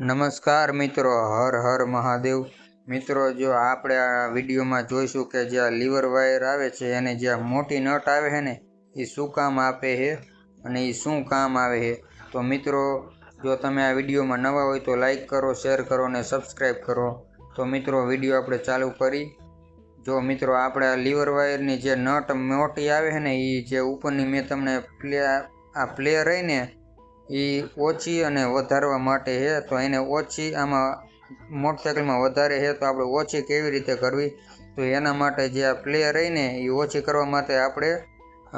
નમસ્કાર મિત્રો, હર હર મહાદેવ. મિત્રો, જો આપણે આ વિડીયોમાં જોઈશું કે જ્યાં લીવર વાયર આવે છે અને જ્યાં મોટી નટ આવે છે ને, એ શું કામ આપે છે અને એ શું કામ આવે છે. તો મિત્રો, જો તમે આ વિડીયોમાં નવા હોય તો લાઈક કરો, શેર કરો અને સબસ્ક્રાઈબ કરો. તો મિત્રો, વીડિયો આપણે ચાલુ કરી. જો મિત્રો, આપણે આ લીવર વાયરની જે નટ મોટી આવે છે ને, એ જે ઉપરની મેં તમને પ્લે, આ પ્લેયર રહીને એ ઓછી અને વધારવા માટે છે તો એને ઓછી આમાં મોટરસાઇકલમાં વધારે છે તો આપણે ઓછી કેવી રીતે કરવી? તો એના માટે જે આ પ્લે રહીને એ ઓછી કરવા માટે આપણે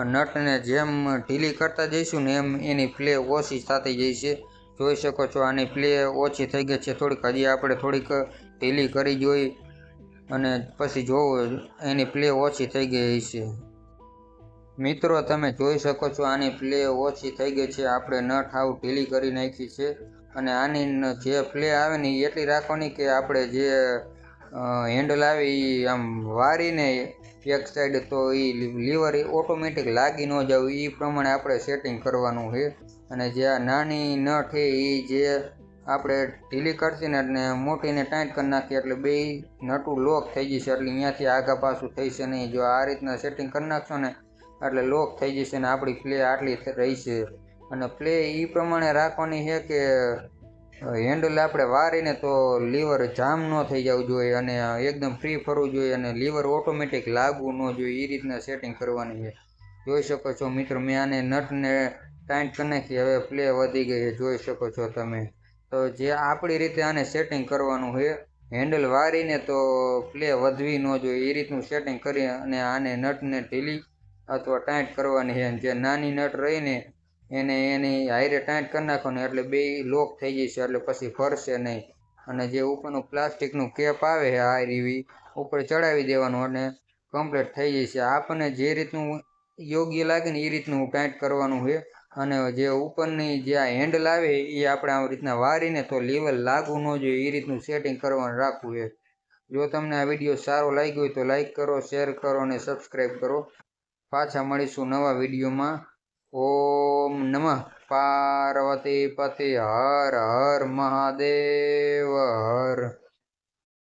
નટને જેમ ઢીલી કરતા જઈશું ને એમ એની પ્લે ઓછી થતી જઈશે. જોઈ શકો છો આની પ્લે ઓછી થઈ ગઈ છે થોડીક. હજી આપણે થોડીક ઢીલી કરી જોઈ અને પછી જોવો, એની પ્લે ઓછી થઈ ગઈ છે મિત્રો, તમે જોઈ શકો છો આની પ્લે ઓછી થઈ ગઈ છે. આપણે નટ હાવ ઢીલી કરી નાખી છે. અને આની જે પ્લે આવે ને એ એટલી રાખવાની કે આપણે જે હેન્ડલ આવે એ આમ વારીને એક સાઈડ તો એ લીવર ઓટોમેટિક લાગી ન જવું. એ પ્રમાણે આપણે સેટિંગ કરવાનું છે. અને જે આ નાની નટ છે એ જે આપણે ઢીલી કરશી ને એટલે મોટીને ટાઈટ કરી નાખીએ એટલે બે નટું લોક થઈ જશે. એટલે અહીંયાથી આગા પાછું થઈશે નહીં. જો આ રીતના સેટિંગ કરી નાખશો ને એટલે લોક થઈ જશે ને આપણી પ્લે આટલી રહી છે. અને પ્લે એ પ્રમાણે રાખવાની છે કે હેન્ડલ આપણે વારીને તો લીવર જામ ન થઈ જવું જોઈએ અને એકદમ ફ્રી ફરવું જોઈએ અને લીવર ઓટોમેટિક લાગવું ન જોઈએ. એ રીતના સેટિંગ કરવાની છે. જોઈ શકો છો મિત્રો, મેં આને નટને ટાઈટ કરી હવે પ્લે વધી ગઈ છે. જોઈ શકો છો તમે. તો જે આપણી રીતે આને સેટિંગ કરવાનું છે હેન્ડલ વારીને તો પ્લે વધવી ન જોઈએ. એ રીતનું સેટિંગ કરી અને આને નટને ઢીલી અથવા ટાઈટ કરવાની છે. જે નાની નટ રહીને એને એની હાઈરે ટાઈટ કરી નાખવાની, એટલે બે લોક થઈ જશે એટલે પછી ફરશે નહીં. અને જે ઉપરનું પ્લાસ્ટિકનું કેપ આવે છે, આ રીવી, ઉપર ચડાવી દેવાનું અને કમ્પ્લીટ થઈ જશે આપણને જે રીતનું યોગ્ય લાગે ને એ રીતનું ટાઈટ કરવાનું છે. અને જે ઉપરની જે આ હેન્ડલ આવે એ આપણે આવી રીતના વારીને તો લેવલ લાગવું ન જોઈએ એ રીતનું સેટિંગ કરવાનું રાખવું છે. જો તમને આ વીડિયો સારો લાગ્યો હોય તો લાઈક કરો શેર કરો અને સબસ્ક્રાઈબ કરો. પાછા મળીશું નવા વિડીયોમાં. ઓમ નમઃ. પાર્વતી પતિ હર હર મહાદેવ હર.